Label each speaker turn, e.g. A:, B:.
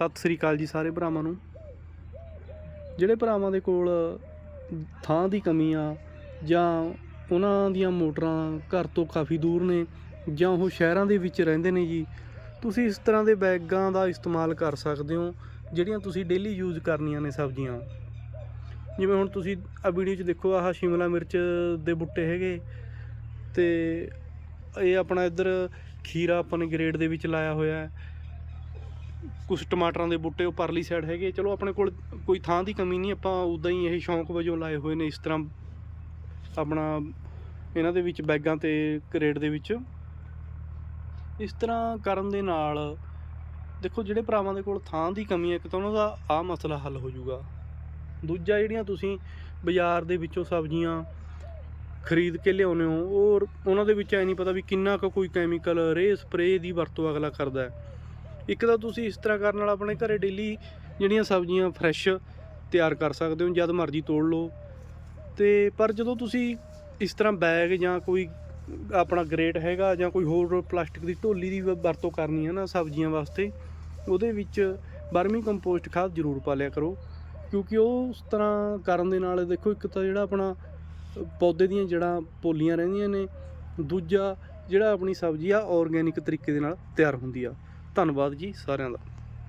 A: ਸਤਿ ਸ੍ਰੀ ਅਕਾਲ ਜੀ ਸਾਰੇ ਭਰਾਵਾਂ ਨੂੰ। ਜਿਹੜੇ ਭਰਾਵਾਂ ਦੇ ਕੋਲ ਥਾਂ ਦੀ ਕਮੀ ਆ ਜਾਂ ਉਹਨਾਂ ਦੀਆਂ ਮੋਟਰਾਂ ਘਰ ਤੋਂ ਕਾਫੀ ਦੂਰ ਨੇ ਜਾਂ ਉਹ ਸ਼ਹਿਰਾਂ ਦੇ ਵਿੱਚ ਰਹਿੰਦੇ ਨੇ ਜੀ, ਤੁਸੀਂ ਇਸ ਤਰ੍ਹਾਂ ਦੇ ਬੈਗਾਂ ਦਾ ਇਸਤੇਮਾਲ ਕਰ ਸਕਦੇ ਹੋ, ਜਿਹੜੀਆਂ ਤੁਸੀਂ ਡੇਲੀ ਯੂਜ਼ ਕਰਨੀਆਂ ਨੇ ਸਬਜ਼ੀਆਂ। ਜਿਵੇਂ ਹੁਣ ਤੁਸੀਂ ਆ ਵੀਡੀਓ 'ਚ ਦੇਖੋ, ਆਹ ਸ਼ਿਮਲਾ ਮਿਰਚ ਦੇ ਬੁੱਟੇ ਹੈਗੇ ਤੇ ਇਹ ਆਪਣਾ ਇੱਧਰ ਖੀਰਾ ਆਪਾਂ ਨੇ ਗ੍ਰੇਡ ਦੇ ਵਿੱਚ ਲਾਇਆ ਹੋਇਆ ਹੈ। ਕੁਝ ਟਮਾਟਰਾਂ ਦੇ ਬੂਟੇ ਉਹ ਪਰਲੀ ਸਾਈਡ ਹੈਗੇ ਚਲੋ ਆਪਣੇ ਕੋਲ ਕੋਈ ਥਾਂ ਦੀ ਕਮੀ ਨਹੀਂ, ਆਪਾਂ ਉਦਾਂ ਹੀ ਇਹ ਸ਼ੌਂਕ ਵਜੋਂ ਲਾਏ ਹੋਏ ਨੇ ਇਸ ਤਰ੍ਹਾਂ ਆਪਣਾ ਇਹਨਾਂ ਦੇ ਵਿੱਚ ਬੈਗਾਂ ਤੇ ਕਰੇਟ ਦੇ ਵਿੱਚ। ਇਸ ਤਰ੍ਹਾਂ ਕਰਨ ਦੇ ਨਾਲ ਦੇਖੋ ਜਿਹੜੇ ਭਰਾਵਾਂ ਦੇ ਕੋਲ ਥਾਂ ਦੀ ਕਮੀ ਹੈ, ਇੱਕ ਤਾਂ ਉਹਨਾਂ ਦਾ ਆਹ ਮਸਲਾ ਹੱਲ ਹੋ ਜਾਊਗਾ। ਦੂਜਾ ਜਿਹੜੀਆਂ ਤੁਸੀਂ ਬਾਜ਼ਾਰ ਦੇ ਵਿੱਚੋਂ ਸਬਜ਼ੀਆਂ ਖਰੀਦ ਕੇ ਲਿਆਉਂਦੇ ਹੋ, ਔਰ ਉਹਨਾਂ ਦੇ ਵਿੱਚ ਐ ਨਹੀਂ ਪਤਾ ਵੀ ਕਿੰਨਾ ਕੁ ਕੋਈ ਕੈਮੀਕਲ ਰੇ ਸਪਰੇਅ ਦੀ ਵਰਤੋਂ ਅਗਲਾ ਕਰਦਾ ਹੈ। ਇੱਕ ਤਾਂ ਤੁਸੀਂ ਇਸ ਤਰ੍ਹਾਂ ਕਰਨ ਨਾਲ ਆਪਣੇ ਘਰੇ ਡੇਲੀ ਜਿਹੜੀਆਂ ਸਬਜ਼ੀਆਂ ਫਰੈਸ਼ ਤਿਆਰ ਕਰ ਸਕਦੇ ਹੋ, ਜਦ ਮਰਜ਼ੀ ਤੋੜ ਲਓ। ਤੇ ਪਰ ਜਦੋਂ ਤੁਸੀਂ ਇਸ ਤਰ੍ਹਾਂ ਬੈਗ ਜਾਂ ਕੋਈ ਆਪਣਾ ਗ੍ਰੇਟ ਹੈਗਾ ਜਾਂ ਕੋਈ ਹੋਰ ਪਲਾਸਟਿਕ ਦੀ ਢੋਲੀ ਦੀ ਵ- ਵਰਤੋਂ ਕਰਨੀ ਹੈ ਨਾ ਸਬਜ਼ੀਆਂ ਵਾਸਤੇ, ਉਹਦੇ ਵਿੱਚ ਬਰਮੀ ਕੰਪੋਸਟ ਖਾਦ ਜ਼ਰੂਰ ਪਾ ਲਿਆ ਕਰੋ। ਕਿਉਂਕਿ ਉਹ ਉਸ ਤਰ੍ਹਾਂ ਕਰਨ ਦੇ ਨਾਲ ਦੇਖੋ, ਇੱਕ ਤਾਂ ਜਿਹੜਾ ਆਪਣਾ ਪੌਦੇ ਦੀਆਂ ਜੜਾਂ ਪੋਲੀਆਂ ਰਹਿੰਦੀਆਂ ਨੇ, ਦੂਜਾ ਜਿਹੜਾ ਆਪਣੀ ਸਬਜ਼ੀ ਆ ਆਰਗੈਨਿਕ ਤਰੀਕੇ ਦੇ ਨਾਲ ਤਿਆਰ ਹੁੰਦੀ ਆ। ਧੰਨਵਾਦ ਜੀ ਸਾਰਿਆਂ ਦਾ।